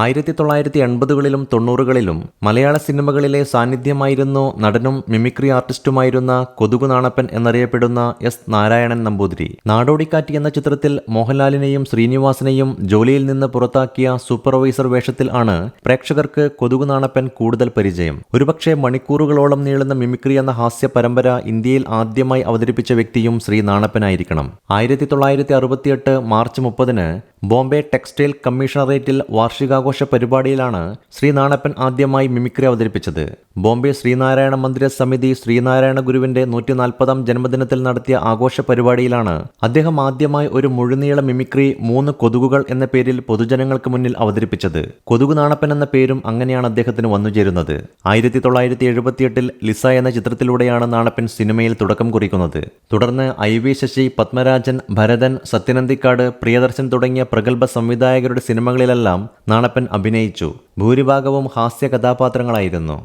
ആയിരത്തി തൊള്ളായിരത്തി എൺപതുകളിലും തൊണ്ണൂറുകളിലും മലയാള സിനിമകളിലെ സാന്നിധ്യമായിരുന്നു നടനും മിമിക്രി ആർട്ടിസ്റ്റുമായിരുന്ന കൊതുകു നാണപ്പൻ എന്നറിയപ്പെടുന്ന എസ് നാരായണൻ നമ്പൂതിരി. നാടോടിക്കാറ്റ് എന്ന ചിത്രത്തിൽ മോഹൻലാലിനെയും ശ്രീനിവാസനെയും ജോലിയിൽ നിന്ന് പുറത്താക്കിയ സൂപ്പർവൈസർ വേഷത്തിൽ ആണ് പ്രേക്ഷകർക്ക് കൊതുകു നാണപ്പൻ കൂടുതൽ പരിചയം. ഒരുപക്ഷെ മണിക്കൂറുകളോളം നീളുന്ന മിമിക്രി എന്ന ഹാസ്യ പരമ്പര ഇന്ത്യയിൽ ആദ്യമായി അവതരിപ്പിച്ച വ്യക്തിയും ശ്രീ നാണപ്പനായിരിക്കണം. ആയിരത്തി തൊള്ളായിരത്തി അറുപത്തിയെട്ട് മാർച്ച് മുപ്പതിന് ബോംബെ ടെക്സ്റ്റൈൽ കമ്മീഷണറേറ്റിൽ വാർഷികാഘോഷ പരിപാടിയിലാണ് ശ്രീ നാണപ്പൻ ആദ്യമായി മിമിക്രി അവതരിപ്പിച്ചത്. ബോംബെ ശ്രീനാരായണ മന്ദിര സമിതി ശ്രീനാരായണ ഗുരുവിന്റെ നൂറ്റി നാൽപ്പതാം ജന്മദിനത്തിൽ നടത്തിയ ആഘോഷ പരിപാടിയിലാണ് അദ്ദേഹം ആദ്യമായി ഒരു മുഴുനീള മിമിക്രി മൂന്ന് കൊതുകുകൾ എന്ന പേരിൽ പൊതുജനങ്ങൾക്ക് മുന്നിൽ അവതരിപ്പിച്ചത്. കൊതുകു നാണപ്പൻ എന്ന പേരും അങ്ങനെയാണ് അദ്ദേഹത്തിന് വന്നുചേരുന്നത് ആയിരത്തി തൊള്ളായിരത്തി എഴുപത്തിയെട്ടിൽ ലിസ എന്ന ചിത്രത്തിലൂടെയാണ് നാണപ്പൻ സിനിമയിൽ തുടക്കം കുറിക്കുന്നത്. തുടർന്ന് ഐ വി ശശി പത്മരാജൻ ഭരതൻ സത്യനന്ദിക്കാട് പ്രിയദർശൻ തുടങ്ങിയ പ്രഗത്ഭ സംവിധായകരുടെ സിനിമകളിലെല്ലാം നാണപ്പൻ അഭിനയിച്ചു. ഭൂരിഭാഗവും ഹാസ്യ കഥാപാത്രങ്ങളായിരുന്നു